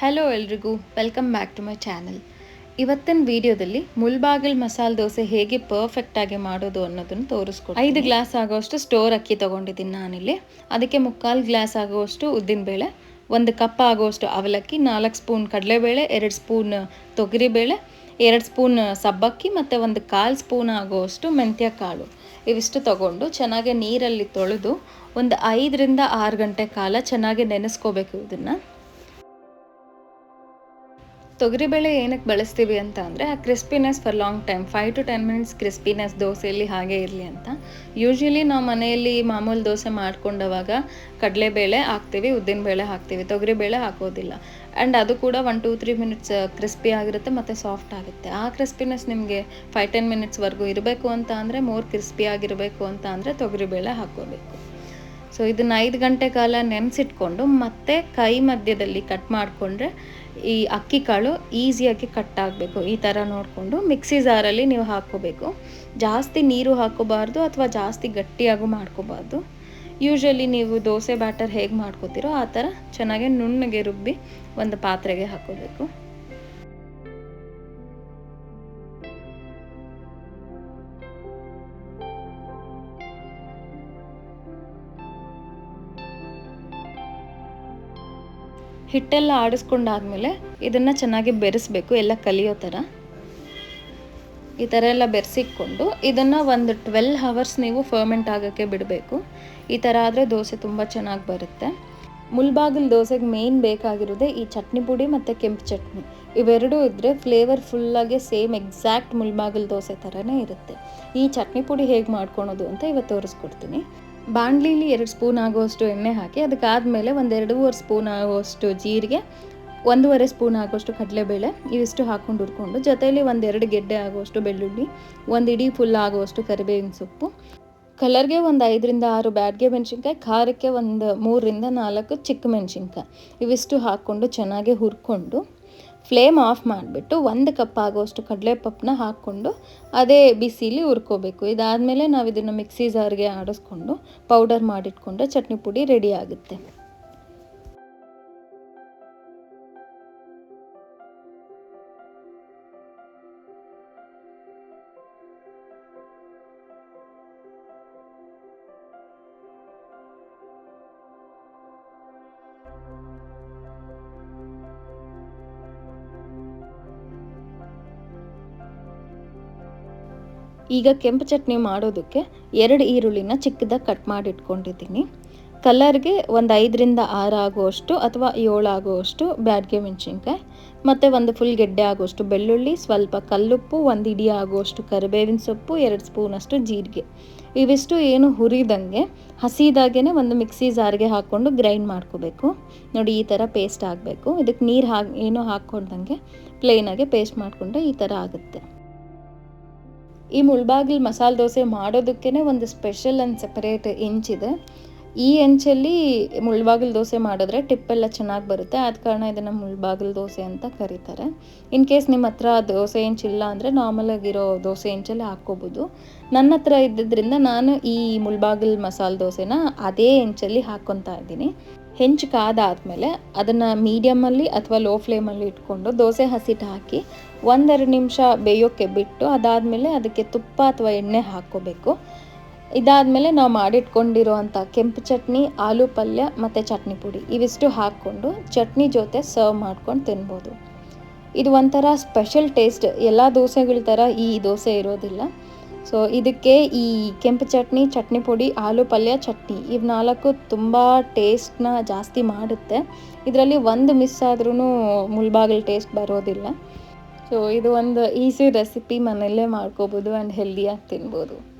Hello ಎಲ್ರಿಗೂ welcome back to my channel ಇವತ್ತಿನ ವಿಡಿಯೋದಲ್ಲಿ ಮುಲ್ಬಾಗಿಲ್ ಮಸಾಲೆ ದೋಸೆ ಹೇಗೆ ಪರ್ಫೆಕ್ಟಾಗಿ ಮಾಡೋದು ಅನ್ನೋದನ್ನು ತೋರಿಸ್ಕೊಡ್ತೀನಿ. ಐದು ಗ್ಲಾಸ್ ಆಗೋಷ್ಟು ಸ್ಟೋರ್ ಅಕ್ಕಿ ತೊಗೊಂಡಿದ್ದೀನಿ ನಾನಿಲ್ಲಿ. ಅದಕ್ಕೆ ಮುಕ್ಕಾಲು ಗ್ಲಾಸ್ ಆಗುವಷ್ಟು ಉದ್ದಿನಬೇಳೆ, ಒಂದು ಕಪ್ ಆಗುವಷ್ಟು ಅವಲಕ್ಕಿ, ನಾಲ್ಕು ಸ್ಪೂನ್ ಕಡಲೆಬೇಳೆ, ಎರಡು ಸ್ಪೂನ್ ತೊಗರಿಬೇಳೆ, ಎರಡು ಸ್ಪೂನ್ ಸಬ್ಬಕ್ಕಿ ಮತ್ತು ಒಂದು ಕಾಲು ಸ್ಪೂನ್ ಆಗುವಷ್ಟು ಮೆಂತ್ಯ ಕಾಳು ಇವಿಷ್ಟು ತಗೊಂಡು ಚೆನ್ನಾಗಿ ನೀರಲ್ಲಿ ತೊಳೆದು ಒಂದು ಐದರಿಂದ ಆರು ಗಂಟೆ ಕಾಲ ಚೆನ್ನಾಗಿ ನೆನೆಸ್ಕೋಬೇಕು ಇದನ್ನು. ತೊಗರಿಬೇಳೆ ಏನಕ್ಕೆ ಬಳಸ್ತೀವಿ ಅಂತ ಅಂದರೆ, ಆ crispiness for long time five to ten minutes crispiness ದೋಸೆಯಲ್ಲಿ ಹಾಗೆ ಇರಲಿ ಅಂತ. ಯೂಶ್ವಲಿ ನಾವು ಮನೆಯಲ್ಲಿ ಮಾಮೂಲಿ ದೋಸೆ ಮಾಡ್ಕೊಂಡವಾಗ ಕಡಲೆಬೇಳೆ ಹಾಕ್ತೀವಿ ಉದ್ದಿನಬೇಳೆ ಹಾಕ್ತೀವಿ. ತೊಗರಿಬೇಳೆ ಹಾಕೋದಿಲ್ಲ. ಆ್ಯಂಡ್ ಅದು ಕೂಡ one two three minutes crispy ಆಗಿರುತ್ತೆ ಮತ್ತು ಸಾಫ್ಟ್ ಆಗುತ್ತೆ. ಆ ಕ್ರಿಸ್ಪಿನೆಸ್ ನಿಮಗೆ ಫೈವ್ ಟೆನ್ ಮಿನಿಟ್ಸ್ವರೆಗೂ ಇರಬೇಕು ಅಂತ ಅಂದರೆ ಮೋರ್ ಕ್ರಿಸ್ಪಿ ಆಗಿರಬೇಕು ಅಂತ ಅಂದರೆ ತೊಗರಿಬೇಳೆ ಹಾಕ್ಕೋಬೇಕು. ಸೊ ಇದನ್ನು ಐದು ಗಂಟೆ ಕಾಲ ನೆನೆಸಿಟ್ಕೊಂಡು ಮತ್ತೆ ಕೈ ಮಧ್ಯದಲ್ಲಿ ಕಟ್ ಮಾಡಿಕೊಂಡ್ರೆ ಈ ಅಕ್ಕಿ ಕಾಳು ಈಸಿಯಾಗಿ ಕಟ್ ಆಗಬೇಕು. ಈ ಥರ ನೋಡಿಕೊಂಡು ಮಿಕ್ಸಿ ಜಾರಲ್ಲಿ ನೀವು ಹಾಕ್ಕೋಬೇಕು. ಜಾಸ್ತಿ ನೀರು ಹಾಕೋಬಾರ್ದು ಅಥವಾ ಜಾಸ್ತಿ ಗಟ್ಟಿಯಾಗೂ ಮಾಡ್ಕೋಬಾರ್ದು. ಯೂಶ್ವಲಿ ನೀವು ದೋಸೆ ಬ್ಯಾಟರ್ ಹೇಗೆ ಮಾಡ್ಕೋತೀರೋ ಆ ಥರ ಚೆನ್ನಾಗಿ ನುಣ್ಣಗೆ ರುಬ್ಬಿ ಒಂದು ಪಾತ್ರೆಗೆ ಹಾಕೋಬೇಕು ಹಿಟ್ಟೆಲ್ಲ ಆಡಿಸ್ಕೊಂಡಾದ್ಮೇಲೆ ಇದನ್ನು ಚೆನ್ನಾಗಿ ಬೆರೆಸ್ಬೇಕು, ಎಲ್ಲ ಕಲಿಯೋ ಥರ. ಈ ಥರ ಎಲ್ಲ ಬೆರೆಸಿಕ್ಕೊಂಡು ಇದನ್ನು ಒಂದು ಟ್ವೆಲ್ ಹವರ್ಸ್ ನೀವು ಫರ್ಮೆಂಟ್ ಆಗೋಕ್ಕೆ ಬಿಡಬೇಕು. ಈ ಥರ ಆದರೆ ದೋಸೆ ತುಂಬ ಚೆನ್ನಾಗಿ ಬರುತ್ತೆ. ಮುಲ್ಬಾಗಿಲ್ ದೋಸೆಗೆ ಮೇಯ್ನ್ ಬೇಕಾಗಿರೋದೇ ಈ ಚಟ್ನಿ ಪುಡಿ ಮತ್ತು ಕೆಂಪು ಚಟ್ನಿ. ಇವೆರಡೂ ಇದ್ದರೆ ಫ್ಲೇವರ್ ಫುಲ್ಲಾಗೆ ಸೇಮ್ ಎಕ್ಸಾಕ್ಟ್ ಮುಲ್ಬಾಗಿಲ್ ದೋಸೆ ಥರನೇ ಇರುತ್ತೆ. ಈ ಚಟ್ನಿ ಪುಡಿ ಹೇಗೆ ಮಾಡ್ಕೊಳೋದು ಅಂತ ಇವತ್ತು ತೋರಿಸ್ಕೊಡ್ತೀನಿ. ಬಾಣಲಿಲಿ ಎರಡು ಸ್ಪೂನ್ ಆಗುವಷ್ಟು ಎಣ್ಣೆ ಹಾಕಿ ಅದಕ್ಕಾದಮೇಲೆ ಒಂದು ಎರಡೂವರೆ ಸ್ಪೂನ್ ಆಗುವಷ್ಟು ಜೀರಿಗೆ, ಒಂದೂವರೆ ಸ್ಪೂನ್ ಆಗುವಷ್ಟು ಕಡಲೆಬೇಳೆ, ಇವಿಷ್ಟು ಹಾಕ್ಕೊಂಡು ಹುರ್ಕೊಂಡು ಜೊತೆಯಲ್ಲಿ ಒಂದೆರಡು ಗೆಡ್ಡೆ ಆಗುವಷ್ಟು ಬೆಳ್ಳುಳ್ಳಿ, ಒಂದು ಇಡೀ ಫುಲ್ ಆಗುವಷ್ಟು ಕರಿಬೇವಿನ ಸೊಪ್ಪು. ಕಲರ್ಗೆ ಒಂದು ಐದರಿಂದ ಆರು ಬ್ಯಾಡ್ಗೆ ಮೆಣಸಿನ್ಕಾಯಿ, ಖಾರಕ್ಕೆ ಒಂದು ಮೂರರಿಂದ ನಾಲ್ಕು ಚಿಕ್ಕ ಮೆಣಸಿನ್ಕಾಯಿ. ಇವಿಷ್ಟು ಹಾಕ್ಕೊಂಡು ಚೆನ್ನಾಗಿ ಹುರ್ಕೊಂಡು ಫ್ಲೇಮ್ ಆಫ್ ಮಾಡಿಬಿಟ್ಟು ಒಂದು ಕಪ್ ಆಗುವಷ್ಟು ಕಡಲೆಪಪ್ಪನ್ನ ಹಾಕ್ಕೊಂಡು ಅದೇ ಬಿಸಿಲಿ ಹುರ್ಕೋಬೇಕು. ಇದಾದಮೇಲೆ ನಾವು ಇದನ್ನು ಮಿಕ್ಸಿ ಜಾರ್ಗೆ ಆಡಿಸ್ಕೊಂಡು ಪೌಡರ್ ಮಾಡಿಟ್ಕೊಂಡ್ರೆ ಚಟ್ನಿ ಪುಡಿ ರೆಡಿ ಆಗುತ್ತೆ. ಈಗ ಕೆಂಪು ಚಟ್ನಿ ಮಾಡೋದಕ್ಕೆ ಎರಡು ಈರುಳ್ಳಿನ ಚಿಕ್ಕದಾಗಿ ಕಟ್ ಮಾಡಿ ಇಟ್ಕೊಂಡಿದ್ದೀನಿ ಕಲರ್ಗೆ ಒಂದು ಐದರಿಂದ ಆರು ಆಗುವಷ್ಟು ಅಥವಾ ಏಳು ಆಗುವಷ್ಟು ಬ್ಯಾಡ್ಗೆ ಮೆಣಸಿನ್ಕಾಯಿ, ಮತ್ತು ಒಂದು ಫುಲ್ ಗೆಡ್ಡೆ ಆಗುವಷ್ಟು ಬೆಳ್ಳುಳ್ಳಿ, ಸ್ವಲ್ಪ ಕಲ್ಲುಪ್ಪು, ಒಂದು ಇಡಿ ಆಗುವಷ್ಟು ಕರಿಬೇವಿನ ಸೊಪ್ಪು, ಎರಡು ಸ್ಪೂನಷ್ಟು ಜೀರಿಗೆ. ಇವಿಷ್ಟು ಏನು ಹುರಿದಂಗೆ ಹಸಿದಾಗೇ ಒಂದು ಮಿಕ್ಸಿ ಜಾರಿಗೆ ಹಾಕ್ಕೊಂಡು ಗ್ರೈಂಡ್ ಮಾಡ್ಕೋಬೇಕು. ನೋಡಿ, ಈ ಥರ ಪೇಸ್ಟ್ ಆಗಬೇಕು. ಇದಕ್ಕೆ ನೀರು ಹಾಕಿ, ಏನೂ ಹಾಕ್ಕೊಂಡಂಗೆ ಪ್ಲೇನಾಗೆ ಪೇಸ್ಟ್ ಮಾಡಿಕೊಂಡ್ರೆ ಈ ಥರ ಆಗುತ್ತೆ. ಈ ಮುಳ್ಬಾಗಿಲು ಮಸಾಲೆ ದೋಸೆ ಮಾಡೋದಕ್ಕೇ ಒಂದು ಸ್ಪೆಷಲ್ ಆ್ಯಂಡ್ ಸೆಪರೇಟ್ ಇಂಚಿದೆ ಈ ಹೆಂಚಲ್ಲಿ ಮುಳ್ಬಾಗಿಲು ದೋಸೆ ಮಾಡಿದ್ರೆ ಟಿಪ್ಪೆಲ್ಲ ಚೆನ್ನಾಗಿ ಬರುತ್ತೆ. ಆದ ಕಾರಣ ಇದನ್ನು ಮುಳ್ಬಾಗಿಲು ದೋಸೆ ಅಂತ ಕರೀತಾರೆ. ಇನ್ ಕೇಸ್ ನಿಮ್ಮ ಹತ್ರ ದೋಸೆ ಹೆಂಚಿಲ್ಲ ಅಂದರೆ ನಾರ್ಮಲಾಗಿರೋ ದೋಸೆ ಹೆಂಚಲ್ಲಿ ಹಾಕ್ಕೋಬೋದು. ನನ್ನ ಹತ್ರ ಇದ್ದಿದ್ದರಿಂದ ನಾನು ಈ ಮುಳ್ಬಾಗಿಲು ಮಸಾಲೆ ದೋಸೆನ ಅದೇ ಇಂಚಲ್ಲಿ ಹಾಕ್ಕೊತಾ ಇದ್ದೀನಿ. ಹೆಂಚು ಕಾದಾದಮೇಲೆ ಅದನ್ನು ಮೀಡಿಯಮಲ್ಲಿ ಅಥವಾ ಲೋ ಫ್ಲೇಮಲ್ಲಿ ಇಟ್ಕೊಂಡು ದೋಸೆ ಹಸಿಟ್ಟು ಹಾಕಿ ಒಂದೆರಡು ನಿಮಿಷ ಬೇಯೋಕ್ಕೆ ಬಿಟ್ಟು ಅದಾದಮೇಲೆ ಅದಕ್ಕೆ ತುಪ್ಪ ಅಥವಾ ಎಣ್ಣೆ ಹಾಕ್ಕೋಬೇಕು. ಇದಾದಮೇಲೆ ನಾವು ಮಾಡಿಟ್ಕೊಂಡಿರೋವಂಥ ಕೆಂಪು ಚಟ್ನಿ, ಆಲೂ ಪಲ್ಯ ಮತ್ತು ಚಟ್ನಿ ಪುಡಿ ಇವಿಷ್ಟು ಹಾಕ್ಕೊಂಡು ಚಟ್ನಿ ಜೊತೆ ಸರ್ವ್ ಮಾಡ್ಕೊಂಡು ತಿನ್ಬೋದು. ಇದು ಒಂಥರ ಸ್ಪೆಷಲ್ ಟೇಸ್ಟ್ ಎಲ್ಲ ದೋಸೆಗಳ ಥರ ಈ ದೋಸೆ ಇರೋದಿಲ್ಲ. ಸೊ ಇದಕ್ಕೆ ಈ ಕೆಂಪು ಚಟ್ನಿ ಚಟ್ನಿ ಪುಡಿ, ಆಲೂ ಪಲ್ಯ, ಚಟ್ನಿ ಇವು ನಾಲ್ಕು ತುಂಬ ಟೇಸ್ಟ್ನ ಜಾಸ್ತಿ ಮಾಡುತ್ತೆ. ಇದರಲ್ಲಿ ಒಂದು ಮಿಸ್ ಆದ್ರೂ ಮುಳ್ಬಾಗಿಲು ಟೇಸ್ಟ್ ಬರೋದಿಲ್ಲ. ಸೊ ಇದು ಒಂದು ಈಸಿ ರೆಸಿಪಿ ಮನೆಯಲ್ಲೇ ಮಾಡ್ಕೋಬೋದು ಆ್ಯಂಡ್ ಹೆಲ್ದಿಯಾಗಿ ತಿನ್ಬೋದು.